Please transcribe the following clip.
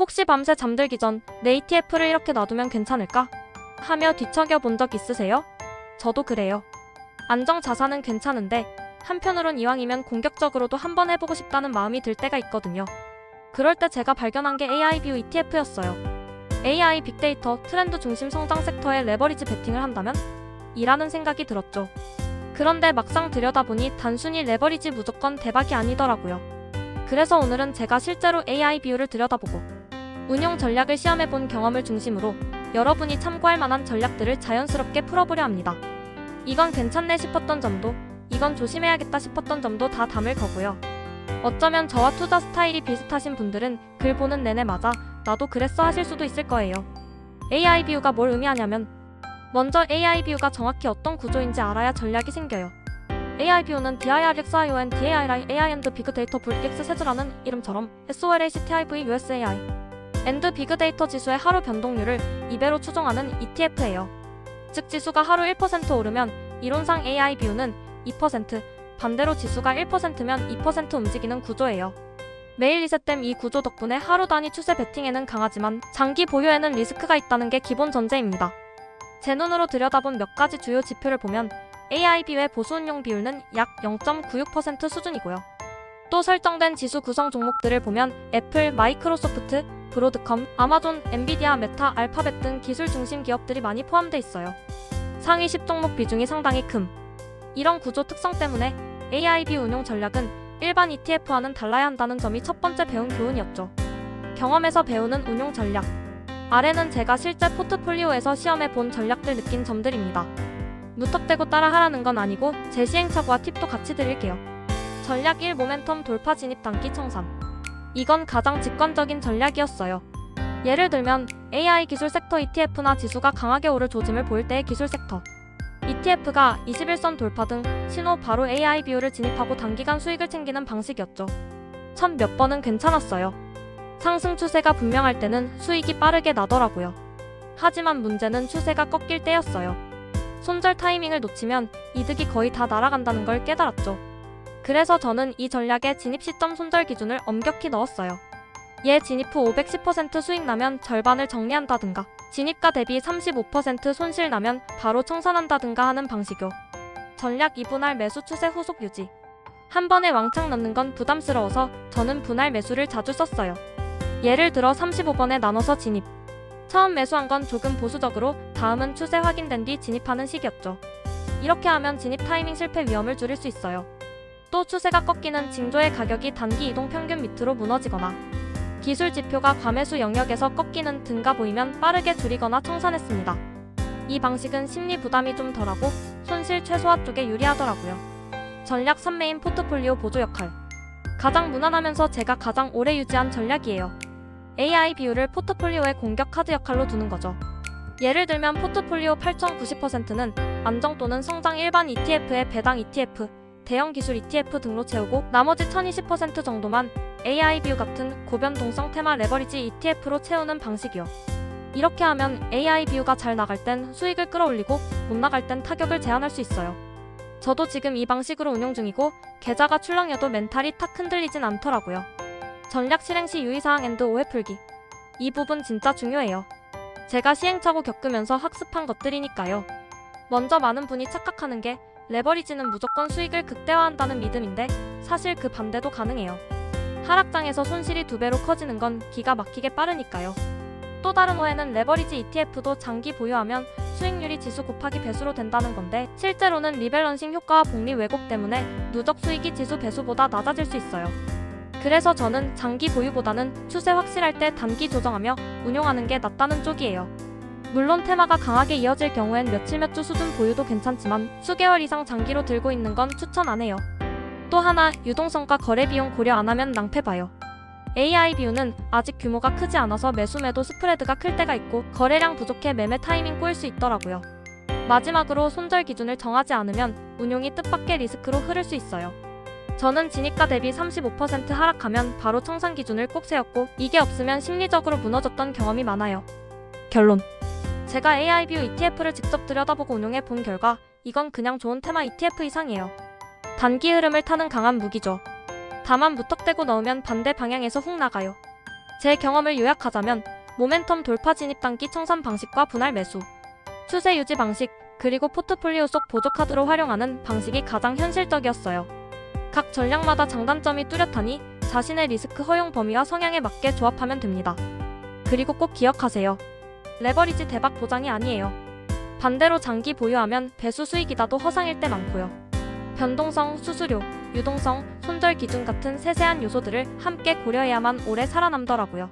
혹시 밤새 잠들기 전 내 ETF를 이렇게 놔두면 괜찮을까? 하며 뒤척여 본 적 있으세요? 저도 그래요. 안정 자산은 괜찮은데 한편으론 이왕이면 공격적으로도 한번 해보고 싶다는 마음이 들 때가 있거든요. 그럴 때 제가 발견한 게 AI 뷰 ETF였어요. AI 빅데이터 트렌드 중심 성장 섹터에 레버리지 베팅을 한다면? 이라는 생각이 들었죠. 그런데 막상 들여다보니 단순히 레버리지 무조건 대박이 아니더라고요. 그래서 오늘은 제가 실제로 AI 비율을 들여다보고 운용 전략을 시험해본 경험을 중심으로 여러분이 참고할 만한 전략들을 자연스럽게 풀어보려 합니다. 이건 괜찮네 싶었던 점도, 이건 조심해야겠다 싶었던 점도 다 담을 거고요. 어쩌면 저와 투자 스타일이 비슷하신 분들은 글 보는 내내 맞아, 나도 그랬어 하실 수도 있을 거예요. AI 비유가 뭘 의미하냐면, 먼저 AI 비유가 정확히 어떤 구조인지 알아야 전략이 생겨요. AI 비유는 DIRXION, DAI, AI and 빅데이터 불릭스 세즈라는 이름처럼 SOLACTIV USAI 엔드 빅데이터 지수의 하루 변동률을 2배로 추정하는 ETF예요. 즉 지수가 하루 1% 오르면 이론상 AI 비율은 2%, 반대로 지수가 1%면 2% 움직이는 구조예요. 매일 리셋됨 이 구조 덕분에 하루 단위 추세 베팅에는 강하지만 장기 보유에는 리스크가 있다는 게 기본 전제입니다. 제 눈으로 들여다본 몇 가지 주요 지표를 보면 AI 비율의 보수 운용 비율은 약 0.96% 수준이고요. 또 설정된 지수 구성 종목들을 보면 애플, 마이크로소프트, 브로드컴, 아마존, 엔비디아, 메타, 알파벳 등 기술 중심 기업들이 많이 포함돼 있어요. 상위 10종목 비중이 상당히 큼. 이런 구조 특성 때문에 AIB 운용 전략은 일반 ETF와는 달라야 한다는 점이 첫 번째 배운 교훈이었죠. 경험에서 배우는 운용 전략. 아래는 제가 실제 포트폴리오에서 시험해 본 전략들 느낀 점들입니다. 무턱대고 따라 하라는 건 아니고 제 시행착오와 팁도 같이 드릴게요. 전략 1 모멘텀 돌파 진입 단기 청산. 이건 가장 직관적인 전략이었어요. 예를 들면 AI 기술 섹터 ETF나 지수가 강하게 오를 조짐을 보일 때의 기술 섹터. ETF가 21선 돌파 등 신호 바로 AI 비율을 진입하고 단기간 수익을 챙기는 방식이었죠. 첫몇 번은 괜찮았어요. 상승 추세가 분명할 때는 수익이 빠르게 나더라고요. 하지만 문제는 추세가 꺾일 때였어요. 손절 타이밍을 놓치면 이득이 거의 다 날아간다는 걸 깨달았죠. 그래서 저는 이 전략의 진입 시점 손절 기준을 엄격히 넣었어요. 얘 진입 후 510% 수익 나면 절반을 정리한다든가, 진입가 대비 35% 손실 나면 바로 청산한다든가 하는 방식요. 전략 2분할 매수 추세 후속 유지. 한 번에 왕창 넣는 건 부담스러워서 저는 분할 매수를 자주 썼어요. 예를 들어 35번에 나눠서 진입. 처음 매수한 건 조금 보수적으로 다음은 추세 확인된 뒤 진입하는 식이었죠. 이렇게 하면 진입 타이밍 실패 위험을 줄일 수 있어요. 또 추세가 꺾이는 징조의 가격이 단기 이동 평균 밑으로 무너지거나 기술 지표가 과매수 영역에서 꺾이는 등가 보이면 빠르게 줄이거나 청산했습니다. 이 방식은 심리 부담이 좀 덜하고 손실 최소화 쪽에 유리하더라고요. 전략 3메인 포트폴리오 보조 역할. 가장 무난하면서 제가 가장 오래 유지한 전략이에요. AI 비율을 포트폴리오의 공격 카드 역할로 두는 거죠. 예를 들면 포트폴리오 8,090%는 안정 또는 성장 일반 ETF의 배당 ETF, 대형 기술 ETF 등로 채우고 나머지 1020% 정도만 AI 뷰 같은 고변동성 테마 레버리지 ETF로 채우는 방식이요. 이렇게 하면 AI 뷰가 잘 나갈 땐 수익을 끌어올리고 못 나갈 땐 타격을 제한할 수 있어요. 저도 지금 이 방식으로 운용 중이고 계좌가 출렁여도 멘탈이 탁 흔들리진 않더라고요. 전략 실행 시 유의사항 앤드 오해 풀기. 이 부분 진짜 중요해요. 제가 시행착오 겪으면서 학습한 것들이니까요. 먼저 많은 분이 착각하는 게 레버리지는 무조건 수익을 극대화한다는 믿음인데 사실 그 반대도 가능해요. 하락장에서 손실이 두 배로 커지는 건 기가 막히게 빠르니까요. 또 다른 오해는 레버리지 ETF도 장기 보유하면 수익률이 지수 곱하기 배수로 된다는 건데 실제로는 리밸런싱 효과와 복리 왜곡 때문에 누적 수익이 지수 배수보다 낮아질 수 있어요. 그래서 저는 장기 보유보다는 추세 확실할 때 단기 조정하며 운용하는 게 낫다는 쪽이에요. 물론 테마가 강하게 이어질 경우엔 며칠 몇 주 수준 보유도 괜찮지만 수개월 이상 장기로 들고 있는 건 추천 안 해요. 또 하나 유동성과 거래 비용 고려 안 하면 낭패 봐요. AI 비율은 아직 규모가 크지 않아서 매수 매도 스프레드가 클 때가 있고 거래량 부족해 매매 타이밍 꼬일 수 있더라고요. 마지막으로 손절 기준을 정하지 않으면 운용이 뜻밖의 리스크로 흐를 수 있어요. 저는 진입가 대비 35% 하락하면 바로 청산 기준을 꼭 세웠고 이게 없으면 심리적으로 무너졌던 경험이 많아요. 결론. 제가 AI뷰 ETF를 직접 들여다보고 운용해 본 결과 이건 그냥 좋은 테마 ETF 이상이에요. 단기 흐름을 타는 강한 무기죠. 다만 무턱대고 넣으면 반대 방향에서 훅 나가요. 제 경험을 요약하자면 모멘텀 돌파 진입 단기 청산 방식과 분할 매수, 추세 유지 방식, 그리고 포트폴리오 속 보조 카드로 활용하는 방식이 가장 현실적이었어요. 각 전략마다 장단점이 뚜렷하니 자신의 리스크 허용 범위와 성향에 맞게 조합하면 됩니다. 그리고 꼭 기억하세요. 레버리지 대박 보장이 아니에요. 반대로 장기 보유하면 배수 수익이다도 허상일 때 많고요. 변동성, 수수료, 유동성, 손절 기준 같은 세세한 요소들을 함께 고려해야만 오래 살아남더라고요.